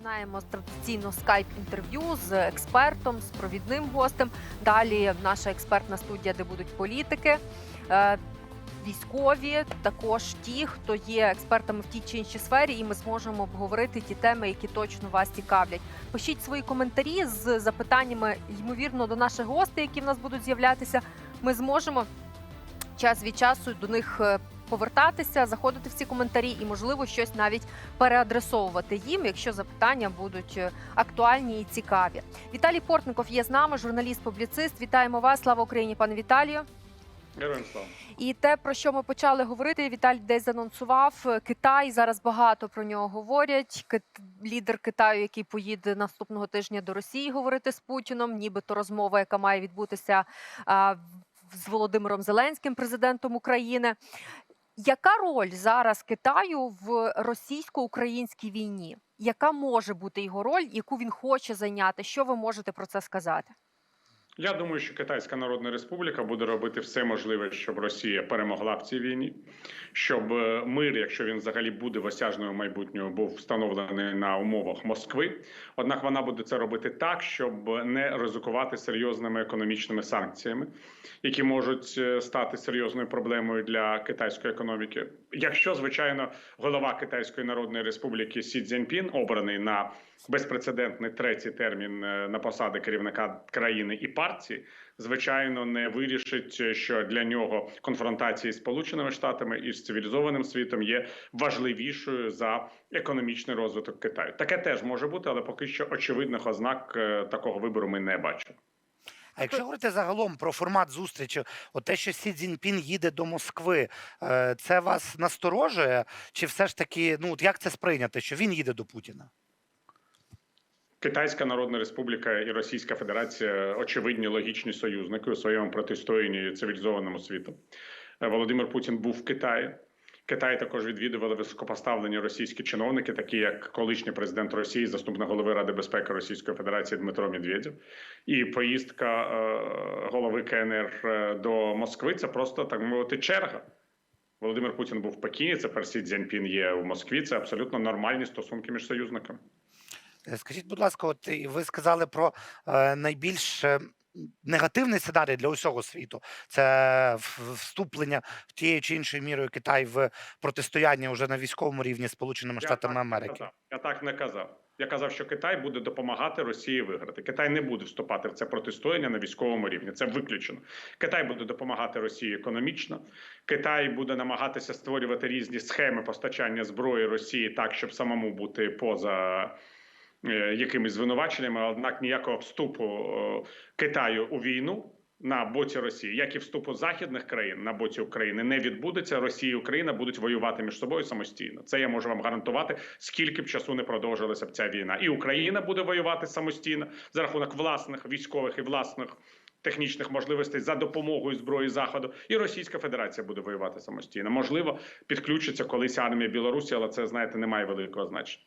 Починаємо з традиційно скайп-інтерв'ю з експертом, з провідним гостем. Далі наша експертна студія, де будуть політики, е, військові, також ті, хто є експертами в тій чи іншій сфері, і ми зможемо обговорити ті теми, які точно вас цікавлять. Пишіть свої коментарі з запитаннями, ймовірно, до наших гостей, які в нас будуть з'являтися. Ми зможемо час від часу до них е, повертатися, заходити в ці коментарі і, можливо, щось навіть переадресовувати їм, якщо запитання будуть е, актуальні і цікаві. Віталій Портников є з нами, журналіст-публіцист. Вітаємо вас! Слава Україні, пане Віталію! Героям слава. І те, про що ми почали говорити, Віталій десь анонсував е, Китай. Зараз багато про нього говорять. Кит- Лідер Китаю, який поїде наступного тижня до Росії говорити з Путіном, нібито розмова, яка має відбутися а, з Володимиром Зеленським, президентом України. Яка роль зараз Китаю в російсько-українській війні? Яка може бути його роль, яку він хоче зайняти? Що ви можете про це сказати? Я думаю, що Китайська Народна Республіка буде робити все можливе, щоб Росія перемогла в цій війні, щоб е, мир, якщо він взагалі буде в осяжному майбутньому, був встановлений на умовах Москви. Однак вона буде це робити так, щоб не ризикувати серйозними економічними санкціями, які можуть е, стати серйозною проблемою для китайської економіки. Якщо звичайно голова Китайської Народної Республіки Сі Цзіньпін обраний на безпрецедентний третій термін е, на посади керівника країни і партії, звичайно, не вирішить, е, що для нього конфронтації з Сполученими Штатами і з цивілізованим світом є важливішою за економічний розвиток Китаю. Таке теж може бути, але поки що очевидних ознак е, такого вибору ми не бачимо. А якщо говорити загалом про формат зустрічі, от те, що Сі Цзіньпін їде до Москви, е, це вас насторожує? Чи все ж таки, ну от як це сприйняти, що він їде до Путіна? Китайська Народна Республіка і Російська Федерація очевидні логічні союзники у своєму протистоянні цивілізованому світу. Е, Володимир Путін був в Китаї. Китай також відвідували високопоставлені російські чиновники, такі як колишній президент Росії, заступник голови Ради безпеки Російської Федерації Дмитро Медведєв. І поїздка е, голови КНР е, до Москви це просто так мовити черга. Володимир Путін був в Пекіні. Це Персі Цзяньпін є у Москві. Це абсолютно нормальні стосунки між союзниками. Е, Скажіть, будь ласка, от ви сказали про е, найбільш е, негативний сценарій для усього світу. Це вступлення в тією чи іншою мірою Китай в протистояння вже на військовому рівні з Сполученими Я Штатами так Америки. казав. Я так не казав. Я казав, що Китай буде допомагати Росії виграти. Китай не буде вступати в це протистояння на військовому рівні. Це виключено. Китай буде допомагати Росії економічно. Китай буде намагатися створювати різні схеми постачання зброї Росії так, щоб самому бути поза. Е, Якимись звинуваченнями, однак ніякого вступу е, Китаю у війну на боці Росії, як і вступу західних країн на боці України, не відбудеться. Росія і Україна будуть воювати між собою самостійно. Це я можу вам гарантувати, скільки б часу не продовжилася б ця війна. І Україна буде воювати самостійно за рахунок власних військових і власних. Технічних можливостей за допомогою зброї заходу, і Російська Федерація буде воювати самостійно. Можливо, підключиться колись армія Білорусі, але це знаєте не має великого значення.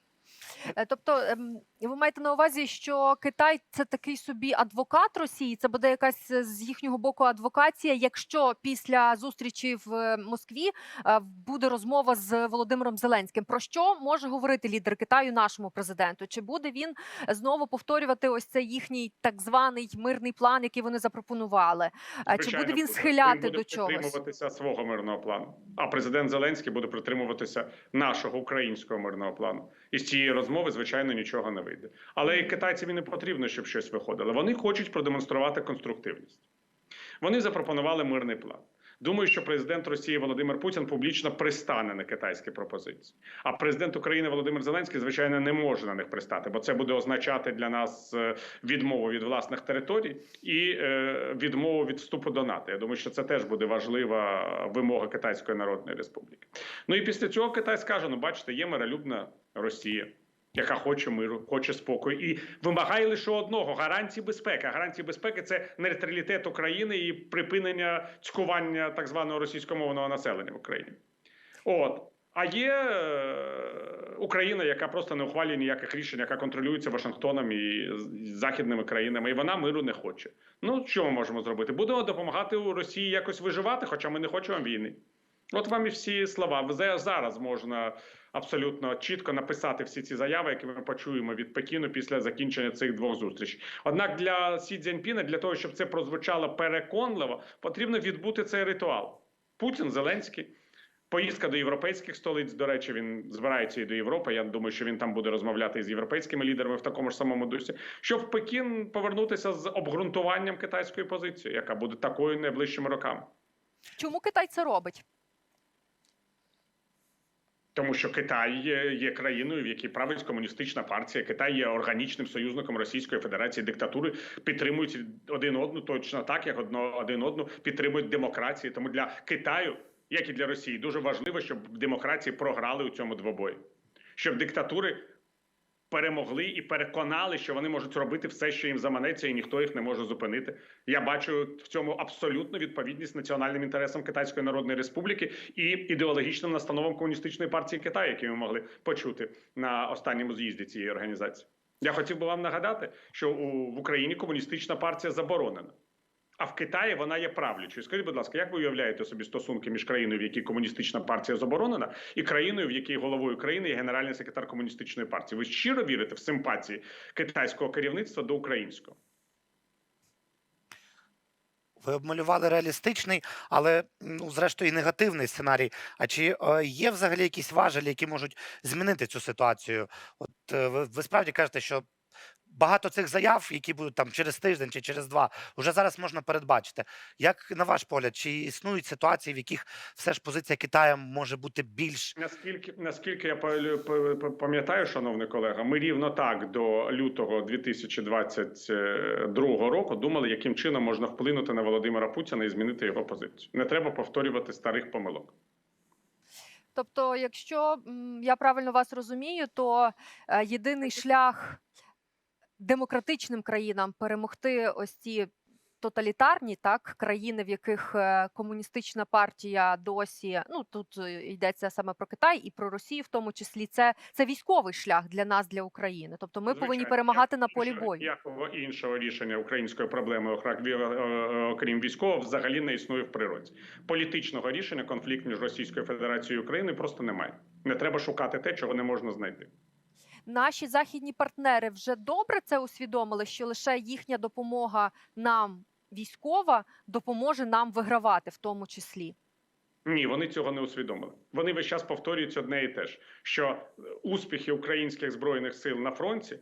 Е, Тобто, ем, ви маєте на увазі, що Китай це такий собі адвокат Росії? Це буде якась е, з їхнього боку адвокація, якщо після зустрічі в е, Москві буде розмова з Володимиром Зеленським. Про що може говорити лідер Китаю нашому президенту? Чи буде він знову повторювати ось цей їхній так званий мирний план, який вони запропонували? Е, Чи буде він схиляти буде до чогось? притримуватися свого мирного плану. А президент Зеленський буде притримуватися нашого українського мирного плану. І з цієї розмови, звичайно, нічого не вийде. Але і китайцям не потрібно, щоб щось виходило. Вони хочуть продемонструвати конструктивність. Вони запропонували мирний план. Думаю, що президент Росії Володимир Путін публічно пристане на китайські пропозиції. А президент України Володимир Зеленський, звичайно, не може на них пристати, бо це буде означати для нас е, відмову від власних територій і е, відмову від вступу до НАТО. Я думаю, що це теж буде важлива вимога Китайської Народної Республіки. Ну і після цього Китай скаже: ну бачите, є миролюбна Росія. Яка хоче миру, хоче спокою, і вимагає лише одного гарантії безпеки. Гарантії безпеки це нейтралітет України і припинення цькування так званого російськомовного населення в Україні. От. А є е, Україна, яка просто не ухвалює ніяких рішень, яка контролюється Вашингтоном і західними країнами, і вона миру не хоче. Ну що ми можемо зробити? Будемо допомагати Росії якось виживати, хоча ми не хочемо війни. От вам і всі слова. Зараз можна абсолютно чітко написати всі ці заяви, які ми почуємо від Пекіну після закінчення цих двох зустрічей. Однак для Сі Цзіньпіна, для того, щоб це прозвучало переконливо, потрібно відбути цей ритуал. Путін, Зеленський. Поїздка до європейських столиць. До речі, він збирається і до Європи. Я думаю, що він там буде розмовляти з європейськими лідерами в такому ж самому дусі. Щоб Пекін повернутися з обґрунтуванням китайської позиції, яка буде такою найближчими роками. Чому Китай це робить? Тому що Китай є, країною, в якій править комуністична партія. Китай є органічним союзником Російської Федерації. Диктатури підтримують один одну точно так, як одно один одну підтримують демократії. Тому для Китаю, як і для Росії, дуже важливо, щоб демократії програли у цьому двобої, щоб диктатури перемогли і переконали, що вони можуть робити все, що їм заманеться, і ніхто їх не може зупинити. Я бачу в цьому абсолютну відповідність національним інтересам Китайської Народної Республіки і ідеологічним настановам комуністичної партії Китаю, які ми могли почути на останньому з'їзді цієї організації. Я хотів би вам нагадати, що в Україні комуністична партія заборонена. А в Китаї вона є правлячою. Скажіть, будь ласка, як ви уявляєте собі стосунки між країною, в якій комуністична партія заборонена, і країною, в якій головою країни є генеральний секретар комуністичної партії? Ви щиро вірите в симпатії китайського керівництва до українського? Ви обмалювали реалістичний, але ну, зрештою, негативний сценарій. А чи е, є взагалі якісь важелі, які можуть змінити цю ситуацію? От е, ви, ви справді кажете, що багато цих заяв, які будуть там через тиждень чи через два, вже зараз можна передбачити. Як на ваш погляд, чи існують ситуації, в яких все ж позиція Китаю може бути більш Наскільки наскільки я пам'ятаю, шановний колега, ми рівно так до лютого 2022 року думали, яким чином можна вплинути на Володимира Путіна і змінити його позицію. Не треба повторювати старих помилок. Тобто, якщо я правильно вас розумію, то е, єдиний шлях демократичним країнам перемогти ось ці тоталітарні так країни, в яких е, комуністична партія досі ну тут е, йдеться саме про Китай і про Росію, в тому числі це, це військовий шлях для нас, для України. Тобто, ми повинні перемагати як на полі бою. Якого іншого рішення української проблеми, е, окрім військового, взагалі не існує в природі. Політичного рішення конфлікт між Російською Федерацією і Україною просто немає. Не треба шукати те, чого не можна знайти. Наші західні партнери вже добре це усвідомили, що лише їхня допомога нам військова допоможе нам вигравати, в тому числі. Ні, вони цього не усвідомили. Вони весь час повторюють одне і те ж: що е, успіхи українських збройних сил на фронті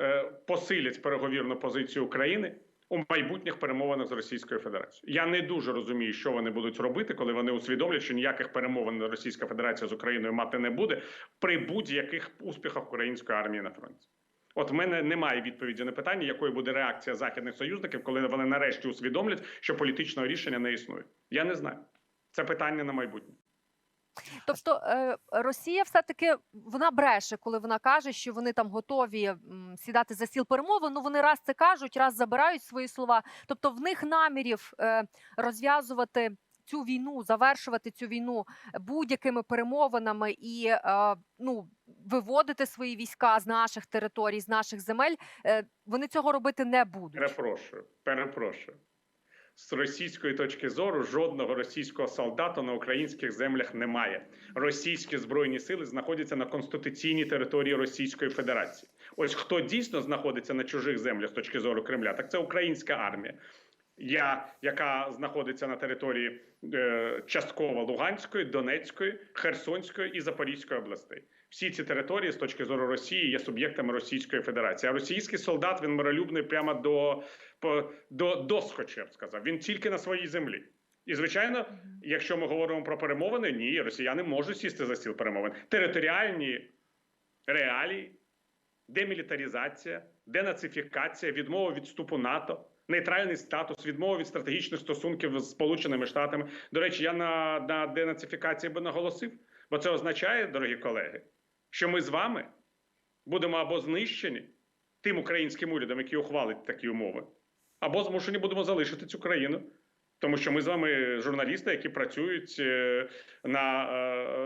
е, посилять переговірну позицію України у майбутніх перемовинах з Російською Федерацією. Я не дуже розумію, що вони будуть робити, коли вони усвідомлять, що ніяких перемовин Російська Федерація з Україною мати не буде при будь-яких успіхах української армії на фронті. От в мене немає відповіді на питання, якою буде реакція західних союзників, коли вони нарешті усвідомлять, що політичного рішення не існує. Я не знаю. Це питання на майбутнє. Тобто е, Росія все-таки вона бреше, коли вона каже, що вони там готові сідати за стіл перемовин. Ну вони раз це кажуть, раз забирають свої слова. Тобто в них намірів е, розв'язувати цю війну, завершувати цю війну будь-якими перемовинами і е, ну виводити свої війська з наших територій, з наших земель. Е, вони цього робити не будуть. Перепрошую, перепрошую. З російської точки зору жодного російського солдата на українських землях немає. Російські збройні сили знаходяться на конституційній території Російської Федерації. Ось хто дійсно знаходиться на чужих землях з точки зору Кремля, так це українська армія. Я, яка знаходиться на території е, частково Луганської, Донецької, Херсонської і Запорізької областей. Всі ці території з точки зору Росії є суб'єктами Російської Федерації. А російський солдат він миролюбний прямо до, до досхочу, я б сказав. Він тільки на своїй землі. І звичайно, якщо ми говоримо про перемовини, ні, росіяни можуть сісти за стіл перемовин. Територіальні реалії, демілітаризація, денацифікація, відмова від вступу НАТО, нейтральний статус, відмова від стратегічних стосунків з Сполученими Штатами. До речі, я на, на денацифікації би наголосив, бо це означає, дорогі колеги, що ми з вами будемо або знищені тим українським урядом, який ухвалить такі умови, або змушені будемо залишити цю країну. Тому що ми з вами журналісти, які працюють е, на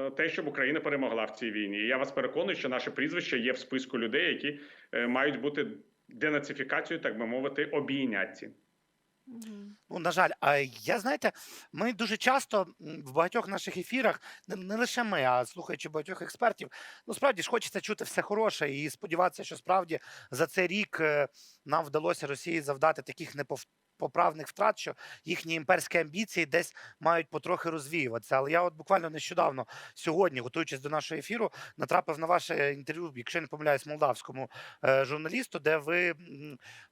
е, те, щоб Україна перемогла в цій війні. І я вас переконую, що наше прізвище є в списку людей, які е, мають бути денацифікацією, так би мовити, обійняті. Ну, на жаль, а я знаєте, ми дуже часто в багатьох наших ефірах, не, лише ми, а слухаючи багатьох експертів, ну справді ж хочеться чути все хороше і сподіватися, що справді за цей рік е, нам вдалося Росії завдати таких непоправних втрат, що їхні імперські амбіції десь мають потрохи розвіюватися. Але я от буквально нещодавно сьогодні, готуючись до нашого ефіру, натрапив на ваше інтерв'ю, якщо я не помиляюсь, молдавському е, журналісту, де ви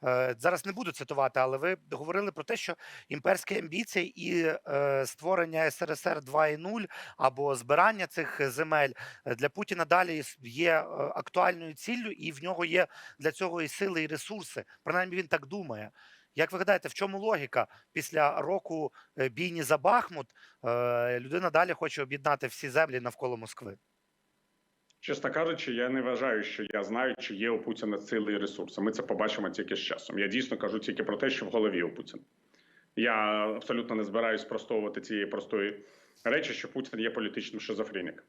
е, зараз не буду цитувати, але ви говорили про те, що імперські амбіції і е, створення СРСР 2.0 або збирання цих земель для Путіна далі є актуальною ціллю, і в нього є для цього і сили, і ресурси. Принаймні він так думає. Як ви гадаєте, в чому логіка після року е, бійні за Бахмут е, людина далі хоче об'єднати всі землі навколо Москви? Чесно кажучи, я не вважаю, що я знаю, чи є у Путіна сили і ресурси. Ми це побачимо тільки з часом. Я дійсно кажу тільки про те, що в голові у Путіна. Я абсолютно не збираюсь спростовувати цієї простої речі, що Путін є політичним шизофреніком.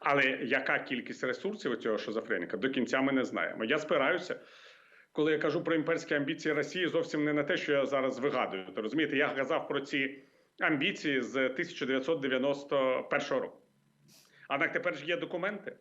Але яка кількість ресурсів у цього шизофреніка, до кінця ми не знаємо. Я спираюся, коли я кажу про імперські амбіції Росії, зовсім не на те, що я зараз вигадую. То розумієте, я казав про ці амбіції з 1991 року. Однак тепер ж є документи.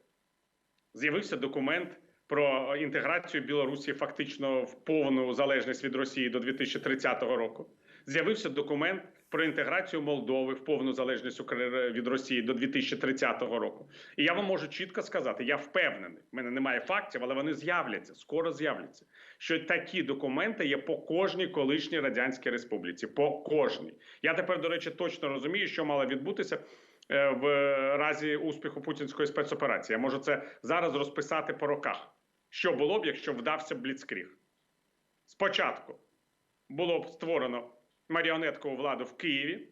З'явився документ про інтеграцію Білорусі фактично в повну залежність від Росії до 2030 року. З'явився документ про інтеграцію Молдови в повну залежність від Росії до 2030 року. І я вам можу чітко сказати, я впевнений, в мене немає фактів, але вони з'являться, скоро з'являться. Що такі документи є по кожній колишній радянській республіці. По кожній. Я тепер, до речі, точно розумію, що мало відбутися е, в разі успіху путінської спецоперації. Я можу це зараз розписати по роках. Що було б, якщо вдався Бліцкріг? Спочатку було б створено маріонеткову владу в Києві.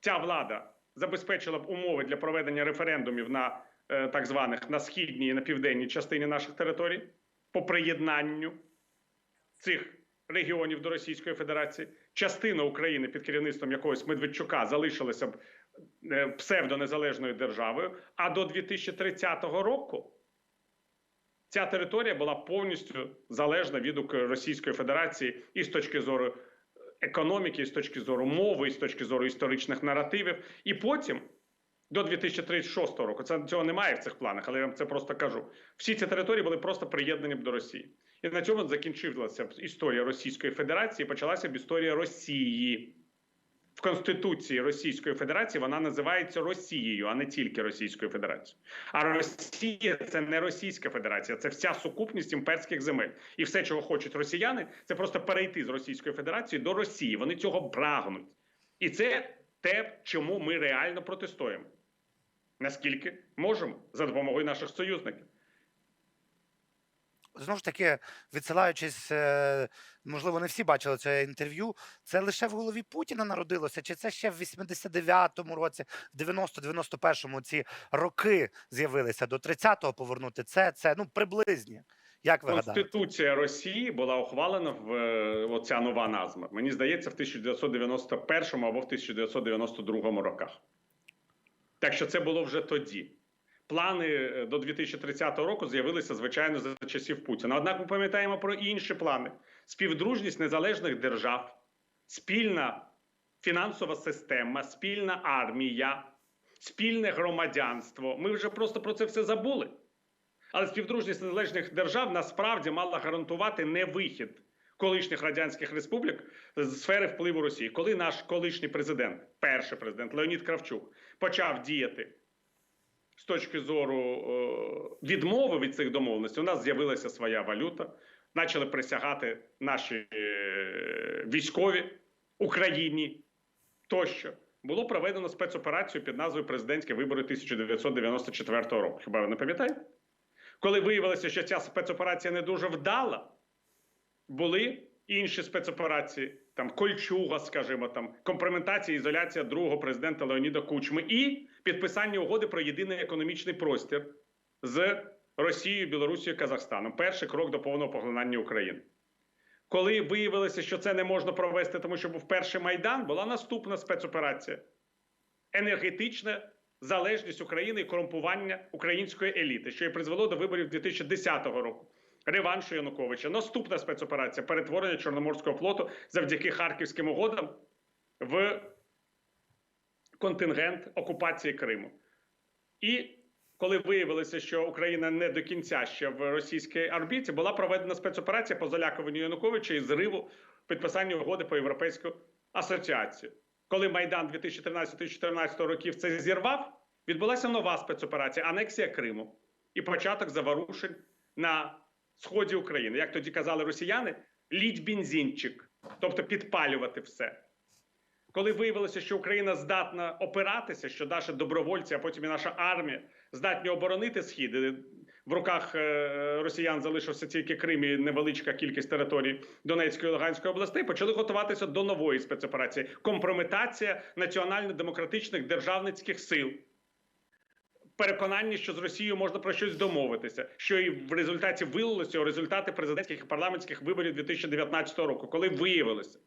Ця влада забезпечила б умови для проведення референдумів на е, так званих на східній і на південній частині наших територій по приєднанню цих регіонів до Російської Федерації. Частина України під керівництвом якогось Медведчука залишилася б е, псевдонезалежною державою. А до 2030 року ця територія була повністю залежна від Російської Федерації і з точки зору економіки, і з точки зору мови, і з точки зору історичних наративів. І потім. До 2036 року це цього немає в цих планах, але я вам це просто кажу. Всі ці території були просто приєднані б до Росії, і на цьому закінчилася історія Російської Федерації. Почалася б історія Росії в Конституції Російської Федерації. Вона називається Росією, а не тільки Російською Федерацією. А Росія це не Російська Федерація, це вся сукупність імперських земель. І все, чого хочуть росіяни, це просто перейти з Російської Федерації до Росії. Вони цього прагнуть, і це те, чому ми реально протестуємо. Наскільки можемо за допомогою наших союзників. Знову ж таки, відсилаючись, е, можливо, не всі бачили це інтерв'ю. Це лише в голові Путіна народилося, чи це ще в 89-му році, в 90-91-му ці роки з'явилися до 30-го повернути? Це, це ну приблизні. Як ви? Конституція Росії була ухвалена в е, оця нова назва. Мені здається, в 1991 або в 1992 роках. Так що це було вже тоді. Плани е, до 2030 року з'явилися, звичайно, за часів Путіна. Однак ми пам'ятаємо про інші плани: співдружність незалежних держав, спільна фінансова система, спільна армія, спільне громадянство. Ми вже просто про це все забули. Але співдружність незалежних держав насправді мала гарантувати не вихід колишніх радянських республік з сфери впливу Росії. Коли наш колишній президент, перший президент Леонід Кравчук, почав діяти з точки зору е, відмови від цих домовленостей, у нас з'явилася своя валюта, почали присягати наші е, військові Україні тощо. Було проведено спецоперацію під назвою Президентські вибори 1994 року. Хіба ви не пам'ятаєте? Коли виявилося, що ця спецоперація не дуже вдала, були інші спецоперації, там Кольчуга, скажімо, там компрометація, ізоляція другого президента Леоніда Кучми і підписання угоди про єдиний економічний простір з Росією, Білорусією, Казахстаном. Перший крок до повного поглинання України. Коли виявилося, що це не можна провести, тому що був перший майдан, була наступна спецоперація енергетична залежність України і корумпування української еліти, що і призвело до виборів 2010 року. реваншу Януковича. Наступна спецоперація перетворення Чорноморського флоту завдяки харківським угодам в контингент окупації Криму. І коли виявилося, що Україна не до кінця ще в російській орбіті, була проведена спецоперація по залякуванню Януковича і зриву підписання угоди по європейську асоціацію. Коли Майдан 2013-2014 років це зірвав, відбулася нова спецоперація анексія Криму і початок заворушень на сході України. Як тоді казали росіяни, літь бензинчик, тобто підпалювати все. Коли виявилося, що Україна здатна опиратися, що наші добровольці, а потім і наша армія здатні оборонити схід. В руках е, росіян залишився тільки Крим і невеличка кількість територій Донецької і Луганської областей. Почали готуватися до нової спецоперації. Компрометація національно-демократичних державницьких сил. Переконання, що з Росією можна про щось домовитися, що і в результаті вилилося у результати президентських і парламентських виборів 2019 року, коли виявилося,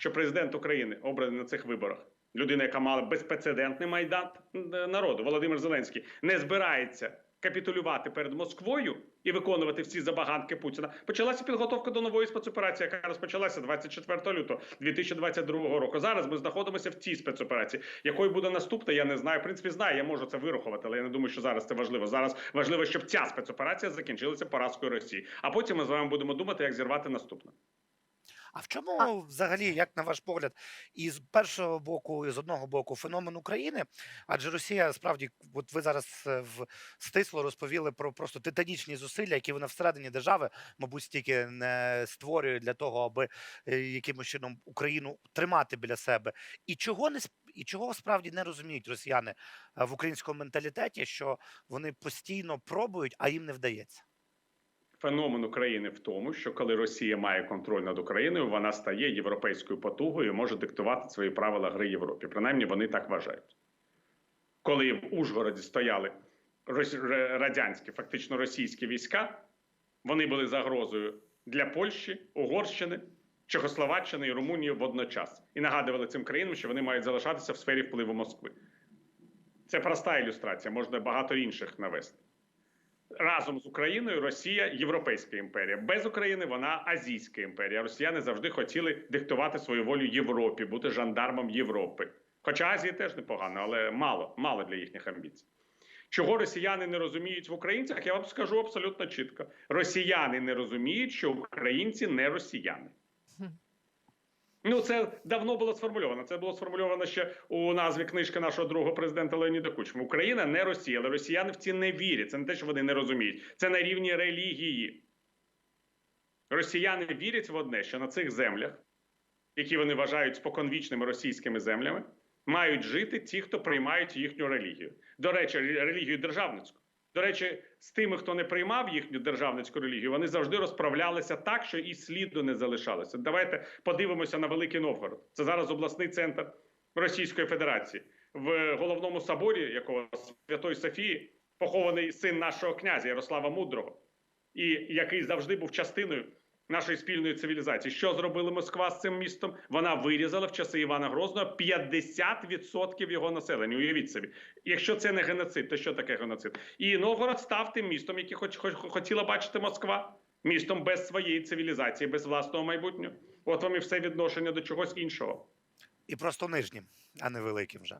що президент України обраний на цих виборах, людина, яка мала безпрецедентний майдан е, народу, Володимир Зеленський, не збирається капітулювати перед Москвою і виконувати всі забаганки Путіна. Почалася підготовка до нової спецоперації, яка розпочалася 24 лютого 2022 року. Зараз ми знаходимося в цій спецоперації. Якою буде наступна, я не знаю. В принципі, знаю, я можу це вирахувати, але я не думаю, що зараз це важливо. Зараз важливо, щоб ця спецоперація закінчилася поразкою Росії. А потім ми з вами будемо думати, як зірвати наступну. А в чому взагалі, як на ваш погляд, і з першого боку, і з одного боку, феномен України? Адже Росія справді, от ви зараз е, в стисло розповіли про просто титанічні зусилля, які вона всередині держави, мабуть, стільки не створює для того, аби е, якимось чином Україну тримати біля себе. І чого не і чого справді не розуміють росіяни е, в українському менталітеті, що вони постійно пробують, а їм не вдається. Феномен України в тому, що коли Росія має контроль над Україною, вона стає європейською потугою і може диктувати свої правила гри Європі. Принаймні вони так вважають. Коли в Ужгороді стояли радянські, фактично російські війська, вони були загрозою для Польщі, Угорщини, Чехословаччини і Румунії водночас і нагадували цим країнам, що вони мають залишатися в сфері впливу Москви. Це проста ілюстрація, можна багато інших навести разом з Україною Росія європейська імперія. Без України вона азійська імперія. Росіяни завжди хотіли диктувати свою волю Європі, бути жандармом Європи. Хоча Азії теж непогано, але мало, мало для їхніх амбіцій. Чого росіяни не розуміють в українцях, я вам скажу абсолютно чітко: росіяни не розуміють, що українці не росіяни. Ну, це давно було сформульовано. Це було сформульовано ще у назві книжки нашого другого президента Леоніда Кучма. Україна не Росія, але росіяни в ці не вірять. Це не те, що вони не розуміють. Це на рівні релігії. Росіяни вірять в одне, що на цих землях, які вони вважають споконвічними російськими землями, мають жити ті, хто приймають їхню релігію. До речі, релігію державницьку. До речі, з тими, хто не приймав їхню державницьку релігію, вони завжди розправлялися так, що і сліду не залишалося. Давайте подивимося на Великий Новгород. Це зараз обласний центр Російської Федерації. В головному соборі, якого Святої Софії, похований син нашого князя Ярослава Мудрого, і який завжди був частиною нашої спільної цивілізації. Що зробила Москва з цим містом? Вона вирізала в часи Івана Грозного 50% його населення. Уявіть собі, якщо це не геноцид, то що таке геноцид? І Новгород став тим містом, яке хоч, хоч хотіла бачити Москва, містом без своєї цивілізації, без власного майбутнього. От вам і все відношення до чогось іншого. І просто нижнім, а не великим вже.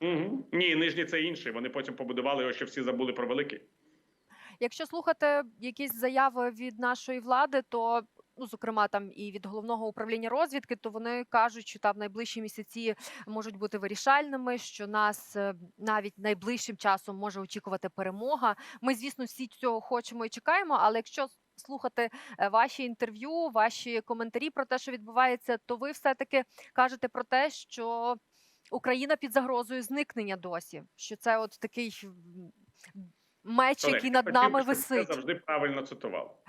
Угу. Ні, нижні це інше. Вони потім побудували його, що всі забули про великий. Якщо слухати якісь заяви від нашої влади, то ну зокрема там і від головного управління розвідки, то вони кажуть, що там найближчі місяці можуть бути вирішальними, що нас е, навіть найближчим часом може очікувати перемога. Ми, звісно, всі цього хочемо і чекаємо. Але якщо слухати е, ваші інтерв'ю, ваші коментарі про те, що відбувається, то ви все таки кажете про те, що Україна під загрозою зникнення досі, що це от такий меч, Олег, який над хотів нами висить. Це завжди правильно цитував.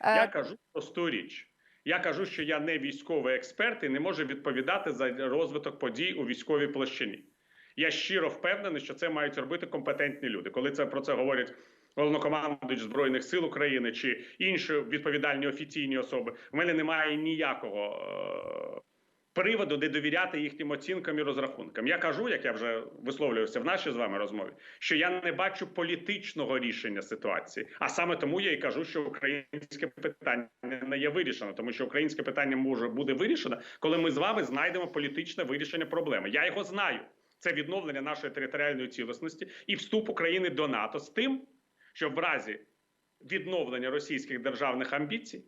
Е, Я кажу просту річ. Я кажу, що я не військовий експерт і не можу відповідати за розвиток подій у військовій площині. Я щиро впевнений, що це мають робити компетентні люди. Коли це про це говорять головнокомандуючий збройних сил України чи інші відповідальні офіційні особи, в мене немає ніякого приводу, де довіряти їхнім оцінкам і розрахункам. Я кажу, як я вже висловлювався в нашій з вами розмові, що я не бачу політичного рішення ситуації. А саме тому я і кажу, що українське питання не є вирішено, тому що українське питання може буде вирішено, коли ми з вами знайдемо політичне вирішення проблеми. Я його знаю. Це відновлення нашої територіальної цілісності і вступ України до НАТО з тим, що в разі відновлення російських державних амбіцій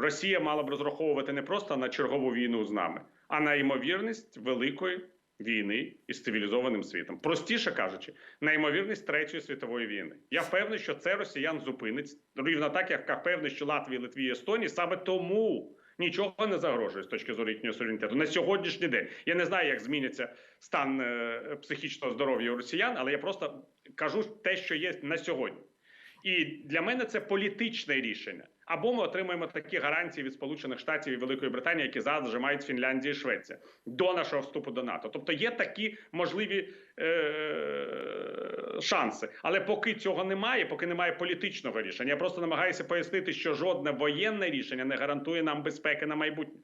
Росія мала б розраховувати не просто на чергову війну з нами, а на ймовірність великої війни із цивілізованим світом. Простіше кажучи, на ймовірність третьої світової війни. Я впевнений, що це росіян зупинить рівно так, як впевнений, що Латвії, Литві Естонії саме тому. Нічого не загрожує з точки зору їхнього суверенітету на сьогоднішній день. Я не знаю, як зміниться стан е, психічного здоров'я росіян, але я просто кажу те, що є на сьогодні. І для мене це політичне рішення. Або ми отримаємо такі гарантії від Сполучених Штатів і Великої Британії, які зараз вже мають Фінляндія і Швеція до нашого вступу до НАТО. Тобто є такі можливі е- шанси. Але поки цього немає, поки немає політичного рішення, я просто намагаюся пояснити, що жодне воєнне рішення не гарантує нам безпеки на майбутнє.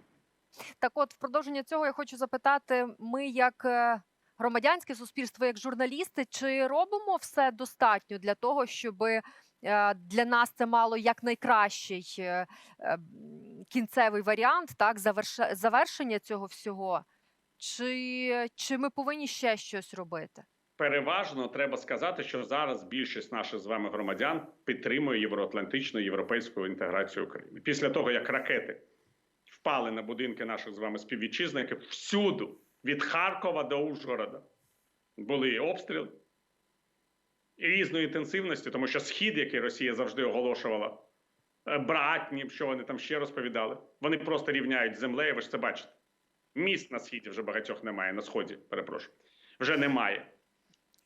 Так, от, в продовження цього я хочу запитати: ми, як е, громадянське суспільство, як журналісти, чи робимо все достатньо для того, щоб для нас це мало якнайкращий е, е, кінцевий варіант, так, завершення цього всього? Чи, чи ми повинні ще щось робити? Переважно треба сказати, що зараз більшість наших з вами громадян підтримує євроатлантичну європейську інтеграцію України. Після того, як ракети впали на будинки наших з вами співвітчизників, всюду, від Харкова до Ужгорода, були обстріли різної інтенсивності, тому що схід, який Росія завжди оголошувала, е, братні, що вони там ще розповідали, вони просто рівняють землею. Ви ж це бачите. Міст на східі вже багатьох немає, на сході, перепрошую, вже немає.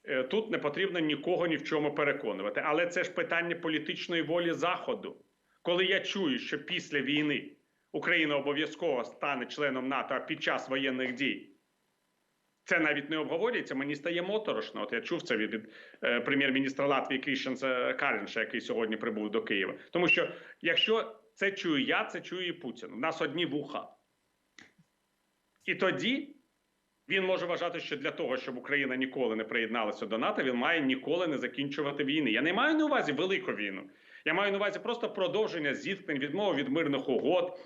Е, Тут не потрібно нікого ні в чому переконувати. Але це ж питання політичної волі Заходу. Коли я чую, що після війни Україна обов'язково стане членом НАТО а під час воєнних дій, це навіть не обговорюється, мені стає моторошно. От я чув це від, е, прем'єр-міністра Латвії Кріщенса Карінша, який сьогодні прибув до Києва. Тому що якщо це чую я, це чую і Путін. У нас одні вуха. І тоді він може вважати, що для того, щоб Україна ніколи не приєдналася до НАТО, він має ніколи не закінчувати війни. Я не маю на увазі велику війну. Я маю на увазі просто продовження зіткнень, відмову від мирних угод,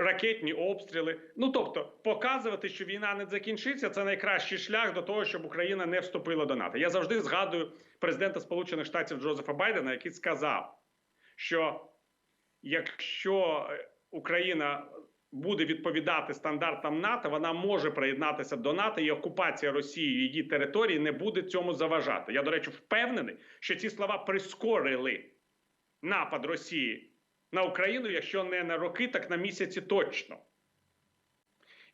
ракетні обстріли. Ну тобто, показувати, що війна не закінчиться, це найкращий шлях до того, щоб Україна не вступила до НАТО. Я завжди згадую президента Сполучених Штатів Джозефа Байдена, який сказав, що якщо е, Україна буде відповідати стандартам НАТО, вона може приєднатися до НАТО, і окупація Росії її території не буде цьому заважати. Я, до речі, впевнений, що ці слова прискорили напад Росії на Україну, якщо не на роки, так на місяці точно.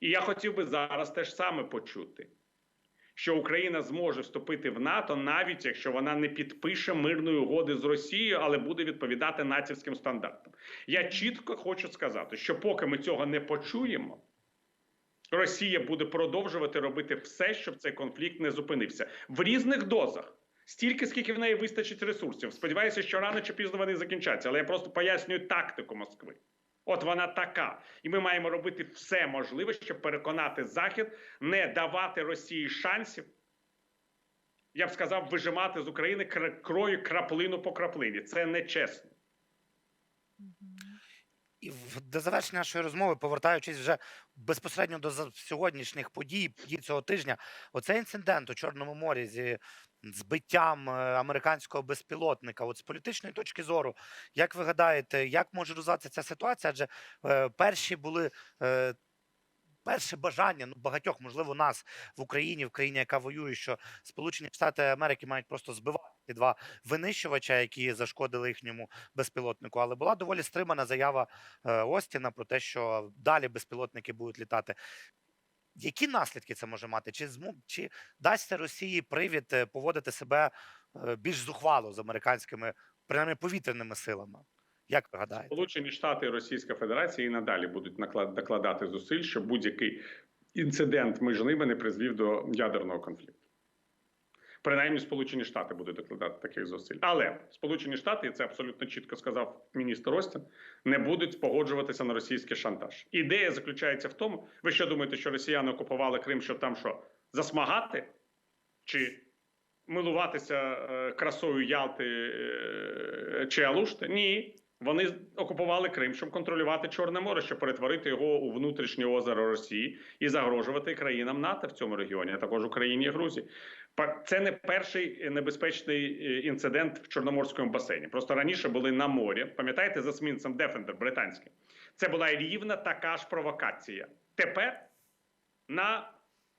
І я хотів би зараз теж саме почути, що Україна зможе вступити в НАТО, навіть якщо вона не підпише мирної угоди з Росією, але буде відповідати націвським стандартам. Я чітко хочу сказати, що поки ми цього не почуємо, Росія буде продовжувати робити все, щоб цей конфлікт не зупинився в різних дозах. Стільки, скільки в неї вистачить ресурсів. Сподіваюся, що рано чи пізно вони закінчаться. Але я просто пояснюю тактику Москви. От вона така, і ми маємо робити все можливе, щоб переконати Захід не давати Росії шансів. Я б сказав, вижимати з України крою краплину по краплині. Це нечесно. І в- до завершення нашої розмови, повертаючись вже безпосередньо до сьогоднішніх подій, подій цього тижня, оцей інцидент у Чорному морі зі збиттям е, американського безпілотника. От з політичної точки зору, як ви гадаєте, як може розвиватися ця ситуація? Адже е, перші були. Е, Перше бажання ну багатьох, можливо, нас в Україні, в країні, яка воює, що Сполучені Штати Америки мають просто збивати два винищувача, які зашкодили їхньому безпілотнику. Але була доволі стримана заява Остіна про те, що далі безпілотники будуть літати. Які наслідки це може мати? Чи зму чи дасть Росії привід е, поводити себе е, більш зухвало з американськими, принаймні повітряними силами? Як ви гадаєте? Сполучені Штати і Російська Федерація і надалі будуть наклад- докладати зусиль, щоб будь-який інцидент між ними не призвів до ядерного конфлікту. Принаймні, Сполучені Штати будуть докладати таких зусиль. Але Сполучені Штати, і це абсолютно чітко сказав міністр Остін, не будуть погоджуватися на російський шантаж. Ідея заключається в тому, ви що думаєте, що росіяни окупували Крим, щоб там що засмагати чи милуватися е, красою Ялти е, чи Алушти? Ні. Вони окупували Крим, щоб контролювати Чорне море, щоб перетворити його у внутрішнє озеро Росії і загрожувати країнам НАТО в цьому регіоні, а також Україні і Грузії. Це не перший небезпечний е, інцидент в Чорноморському басейні. Просто раніше були на морі. Пам'ятаєте за смінцем Дефендер британський? Це була рівна така ж провокація. Тепер на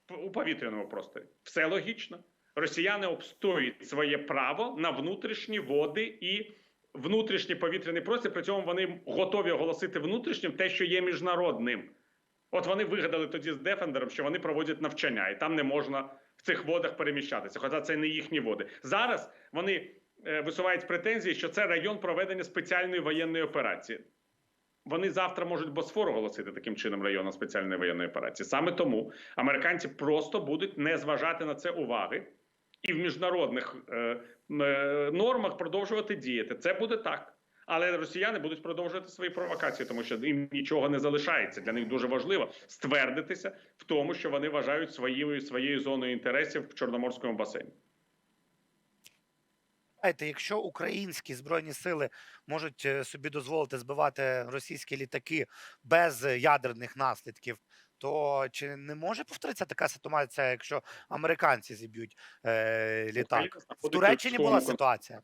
у повітряному просторі все логічно. Росіяни обстоюють своє право на внутрішні води і внутрішній повітряний простір. При цьому вони готові оголосити внутрішнім те, що є міжнародним. От вони вигадали тоді з Дефендером, що вони проводять навчання, і там не можна цих водах переміщатися. Хоча це не їхні води. Зараз вони е, висувають претензії, що це район проведення спеціальної воєнної операції. Вони завтра можуть Босфор оголосити таким чином районом спеціальної воєнної операції. Саме тому американці просто будуть не зважати на це уваги і в міжнародних е, е, нормах продовжувати діяти. Це буде так. Але росіяни будуть продовжувати свої провокації, тому що їм нічого не залишається. Для них дуже важливо ствердитися в тому, що вони вважають своєю своєю зоною інтересів в Чорноморському басейні. Знаєте, якщо українські збройні сили можуть е, собі дозволити збивати російські літаки без ядерних наслідків, то чи не може повторитися така ситуація, якщо американці зіб'ють е, літак? В Туреччині була ситуація.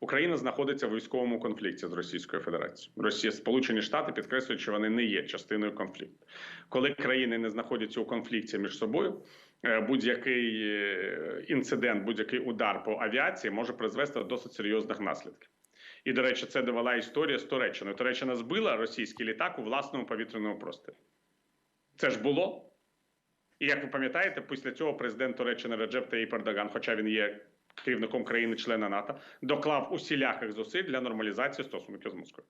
Україна знаходиться в військовому конфлікті з Російською Федерацією. Росія, Сполучені Штати підкреслюють, що вони не є частиною конфлікту. Коли країни не знаходяться у конфлікті між собою, е, будь-який е, інцидент, будь-який удар по авіації може призвести до досить серйозних наслідків. І, до речі, це довела історія з Туреччиною. Туреччина збила російський літак у власному повітряному просторі. Це ж було. І як ви пам'ятаєте, після цього президент Туреччини Реджеп Таїп Ердоган, хоча він є керівником країни-члена НАТО, доклав усіляких зусиль для нормалізації стосунків з Москвою.